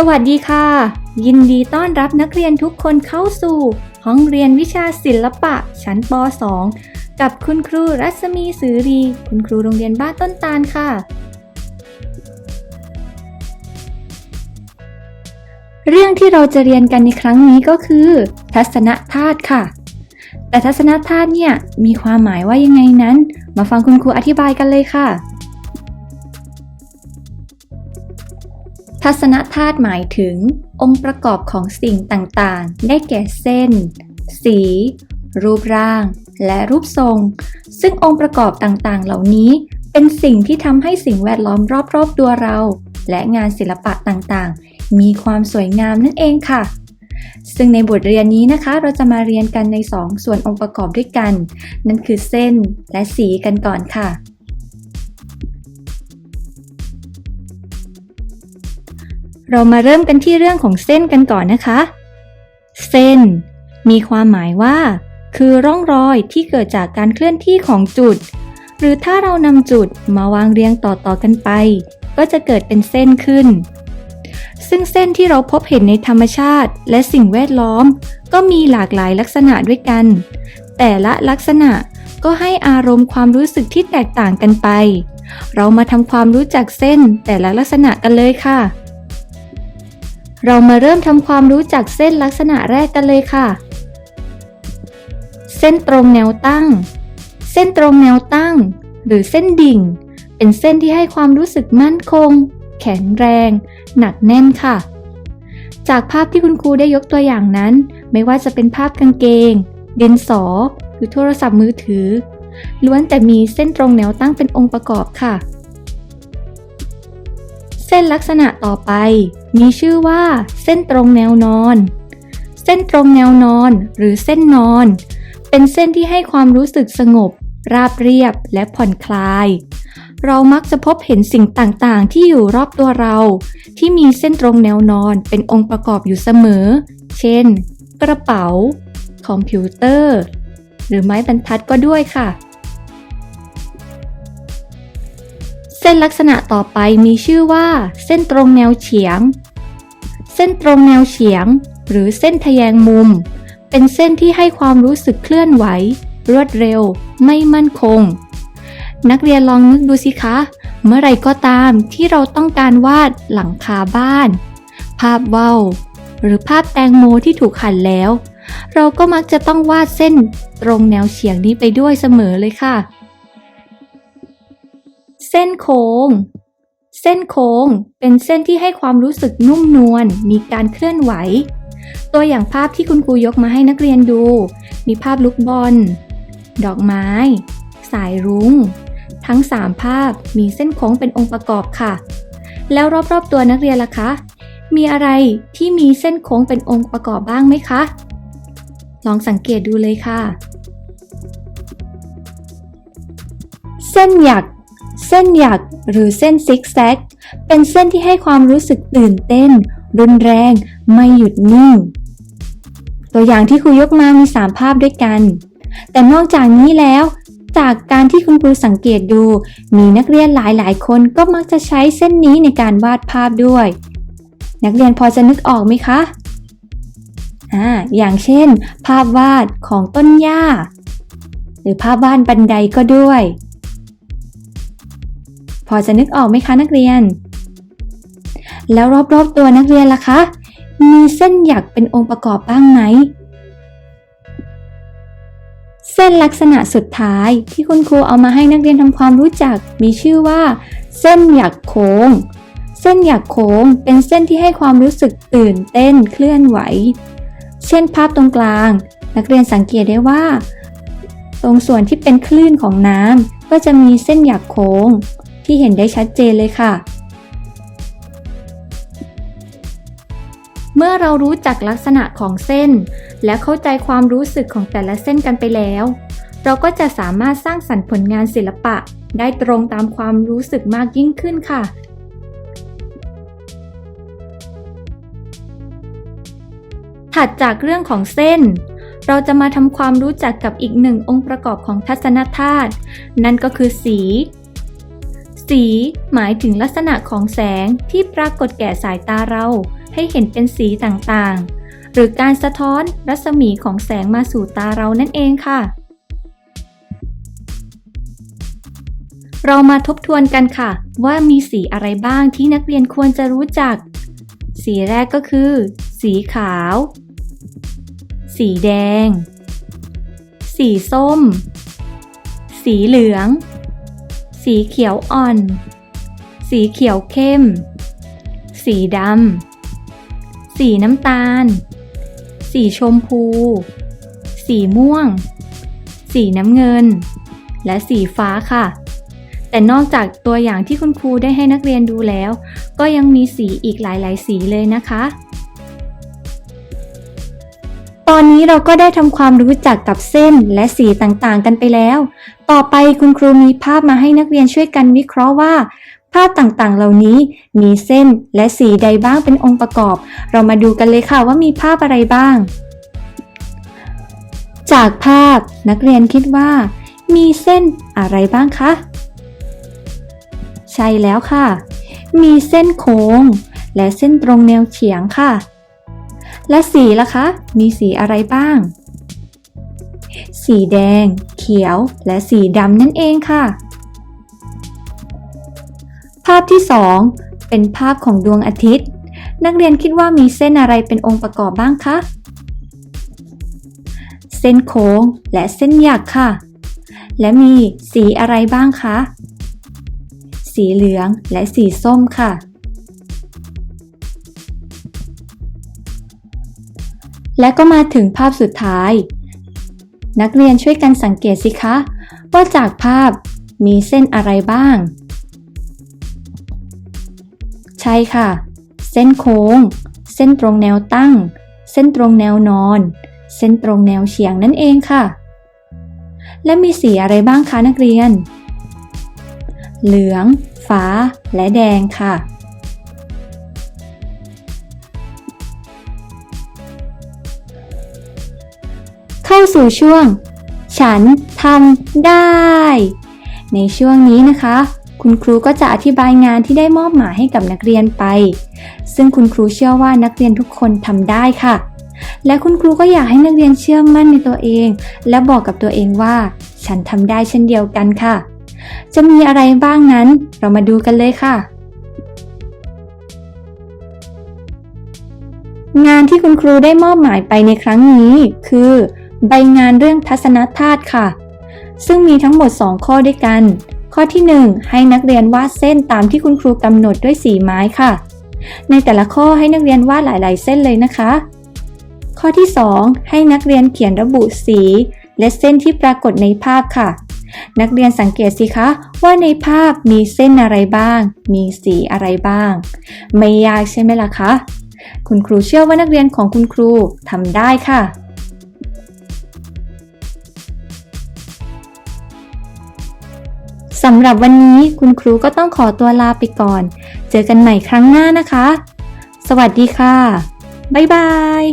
สวัสดีค่ะ ยินดีต้อนรับนักเรียนทุกคนเข้าสู่ ห้องเรียนวิชาศิลปะ ชั้นป .2 กับคุณครูรัศมีสือรี คุณครูโรงเรียนบ้านต้นตาลค่ะ เรื่องที่เราจะเรียนกันในครั้งนี้ก็คือ ทัศนธาตุค่ะ แต่ทัศนธาตุเนี่ยมีความหมายว่ายังไงนั้น มาฟังคุณครูอธิบายกันเลยค่ะ ทัศนธาตุหมายถึง องค์ประกอบของสิ่งต่างๆ ได้แก่เส้น สี รูปร่าง และรูปทรง ซึ่งองค์ประกอบต่างๆ เหล่านี้ เป็นสิ่งที่ทำให้สิ่งแวดล้อมรอบๆ ตัวเรา และงานศิลปะต่างๆ มีความสวยงามนั่นเองค่ะซึ่งในบทเรียนนี้นะคะเราจะมาเรียนกันใน 2 ส่วนองค์ประกอบด้วยกัน นั่นคือเส้นและสีกันก่อนค่ะ เรามาเริ่มกันที่เรื่องของเส้นกันก่อนนะคะ เส้น มีความหมายว่า คือร่องรอยที่เกิดจากการเคลื่อนที่ของจุด หรือถ้าเรานำจุดมาวางเรียงต่อๆกันไป ก็จะเกิดเป็นเส้นขึ้น ซึ่งเส้นที่เราพบเห็นในธรรมชาติและสิ่งแวดล้อม ก็มีหลากหลายลักษณะด้วยกัน แต่ละลักษณะก็ให้อารมณ์ความรู้สึกที่แตกต่างกันไป เรามาทำความรู้จักเส้นแต่ละลักษณะกันเลยค่ะ เรามาเริ่มทำความรู้จักเส้นลักษณะแรกกันเลยค่ะ เส้นตรงแนวตั้ง เส้นตรงแนวตั้ง หรือเส้นดิ่ง เป็นเส้นที่ให้ความรู้สึกมั่นคง แข็งแรง หนักแน่นค่ะ จากภาพที่คุณครูได้ยกตัวอย่างนั้น ไม่ว่าจะเป็นภาพกางเกง เดนสอ หรือโทรศัพท์มือถือ ล้วนแต่มีเส้นตรงแนวตั้งเป็นองค์ประกอบค่ะ เส้นลักษณะต่อไป มีชื่อว่า เส้นตรงแนวนอน เส้นตรงแนวนอนหรือเส้นนอน เป็นเส้นที่ให้ความรู้สึกสงบ ราบเรียบและผ่อนคลาย เรามักจะพบเห็นสิ่งต่างๆ ที่อยู่รอบตัวเรา ที่มีเส้นตรงแนวนอนเป็นองค์ประกอบอยู่เสมอ เช่น กระเป๋า คอมพิวเตอร์ หรือไม้บรรทัดก็ด้วยค่ะ เส้นลักษณะต่อไปมีชื่อว่า เส้นตรงแนวเฉียง เส้นตรงแนวเฉียง หรือเส้นทะแยงมุม เป็นเส้นที่ให้ความรู้สึกเคลื่อนไหว รวดเร็ว ไม่มั่นคง นักเรียนลองนึกดูสิคะ เมื่อไรก็ตามที่เราต้องการวาดหลังคาบ้าน ภาพว่าวหรือภาพแตงโมที่ถูกหั่นแล้ว เราก็มักจะต้องวาดเส้นตรงแนวเฉียงนี้ไปด้วยเสมอเลยค่ะ เส้นโค้ง เส้นโค้งเป็นเส้นที่ให้ความรู้สึกนุ่มนวล มีการเคลื่อนไหว ตัวอย่างภาพที่คุณครูยกมาให้นักเรียนดู มีภาพลูกบอล ดอกไม้ สายรุง้ง ทั้ง 3 ภาพมีเส้นโค้งเป็นองค์ประกอบค่ะ แล้วรอบๆตัวนักเรียนล่ะคะ มีอะไรที่มีเส้นโค้งเป็นองค์ประกอบบ้างไหมคะ ลองสังเกตดูเลยค่ะ เส้นหยัก เส้นหยักหรือเส้นซิกแซก เป็นเส้นที่ให้ความรู้สึกตื่นเต้น รุนแรง ไม่หยุดนิ่ง ตัวอย่างที่ครูยกมามี 3 ภาพด้วยกัน แต่นอกจากนี้แล้ว จากการที่คุณครูสังเกตดู มีนักเรียนหลายๆ คนก็มักจะใช้เส้นนี้ในการวาดภาพด้วย นักเรียนพอจะนึกออกไหมคะอ่าอย่างเช่น ภาพวาดของต้นหญ้า หรือภาพวาดบันไดก็ด้วย พอจะนึกออกไหมคะนักเรียน แล้วรอบๆตัวนักเรียนล่ะคะ มีเส้นหยักเป็นองค์ประกอบบ้างไหม เส้นลักษณะสุดท้ายที่คุณครูเอามาให้นักเรียนทำความรู้จัก มีชื่อว่า เส้นหยักโค้ง เส้นหยักโค้งเป็นเส้นที่ให้ความรู้สึกตื่นเต้นเคลื่อนไหว เช่นภาพตรงกลาง นักเรียนสังเกตได้ว่าตรงส่วนที่เป็นคลื่นของน้ำก็จะมีเส้นหยักโค้ง ที่เห็นได้ชัดเจนเลยค่ะ เมื่อเรารู้จักลักษณะของเส้น และเข้าใจความรู้สึกของแต่ละเส้นกันไปแล้ว เราก็จะสามารถสร้างสรรค์ผลงานศิลปะ ได้ตรงตามความรู้สึกมากยิ่งขึ้นค่ะถัดจากเรื่องของเส้น เราจะมาทำความรู้จักกับอีกหนึ่งองค์ประกอบของทัศนธาตุ นั่นก็คือสี สีหมายถึงลักษณะของแสงที่ปรากฏแก่สายตาเรา ให้เห็นเป็นสีต่างๆ หรือการสะท้อนรัศมีของแสงมาสู่ตาเรานั่นเองค่ะ เรามาทบทวนกันค่ะ ว่ามีสีอะไรบ้างที่นักเรียนควรจะรู้จัก สีแรกก็คือ สีขาว สีแดง สีส้ม สีเหลือง สีเขียวอ่อน สีเขียวเข้ม สีดำ สีน้ำตาล สีชมพู สีม่วง สีน้ำเงิน และสีฟ้าค่ะ แต่นอกจากตัวอย่างที่คุณครูได้ให้นักเรียนดูแล้ว ก็ยังมีสีอีกหลาย ๆ สีเลยนะคะ ตอนนี้เราก็ได้ทำความรู้จักกับเส้นและสีต่างๆ กันไปแล้ว ต่อไปคุณครูมีภาพมาให้นักเรียนช่วยกันวิเคราะห์ว่า ภาพต่างๆ เหล่านี้มีเส้นและสีใดบ้างเป็นองค์ประกอบ เรามาดูกันเลยค่ะว่ามีภาพอะไรบ้าง จากภาพนักเรียนคิดว่า มีเส้นอะไรบ้างคะ ใช่แล้วค่ะ มีเส้นโค้ง และเส้นตรงแนวเฉียงค่ะ และสีล่ะคะ มีสีอะไรบ้าง สีแดง เขียว และสีดำนั่นเองค่ะ ภาพที่ 2 เป็นภาพของดวงอาทิตย์ นักเรียนคิดว่ามีเส้นอะไรเป็นองค์ประกอบบ้างคะ เส้นโค้งและเส้นหยักค่ะ และมีสีอะไรบ้างคะ สีเหลืองและสีส้มค่ะ และก็มาถึงภาพสุดท้าย นักเรียนช่วยกันสังเกตสิคะว่าจากภาพมีเส้นอะไรบ้าง ใช่ค่ะ เส้นโค้ง เส้นตรงแนวตั้ง เส้นตรงแนวนอน เส้นตรงแนวเฉียงนั่นเองค่ะ และมีสีอะไรบ้างคะนักเรียน เหลือง ฟ้า และแดงค่ะ เข้าสู่ช่วง ฉันทำได้ ในช่วงนี้นะคะ คุณครูก็จะอธิบายงานที่ได้มอบหมายให้กับนักเรียนไป ซึ่งคุณครูเชื่อว่านักเรียนทุกคนทำได้ค่ะ และคุณครูก็อยากให้นักเรียนเชื่อมั่นในตัวเอง และบอกกับตัวเองว่า ฉันทำได้เช่นเดียวกันค่ะ จะมีอะไรบ้างนั้น เรามาดูกันเลยค่ะงานที่คุณครูได้มอบหมายไปในครั้งนี้ คือ ใบงานเรื่องทัศนธาตุค่ะ ซึ่งมีทั้งหมด 2 ข้อด้วยกัน ข้อที่ 1 ให้นักเรียนวาดเส้นตามที่คุณครูกำหนดด้วยสีไม้ค่ะ ในแต่ละข้อให้นักเรียนวาดหลาย ๆ เส้นเลยนะคะ ข้อที่ 2 ให้นักเรียนเขียนระบุสี และเส้นที่ปรากฏในภาพค่ะ นักเรียนสังเกตสิคะว่าในภาพมีเส้นอะไรบ้าง มีสีอะไรบ้าง ไม่ยากใช่ไหมล่ะคะ คุณครูเชื่อว่านักเรียนของคุณครูทำได้ค่ะ สำหรับวันนี้คุณครูก็ต้องขอตัวลาไปก่อน เจอกันใหม่ครั้งหน้านะคะ สวัสดีค่ะ บ๊ายบาย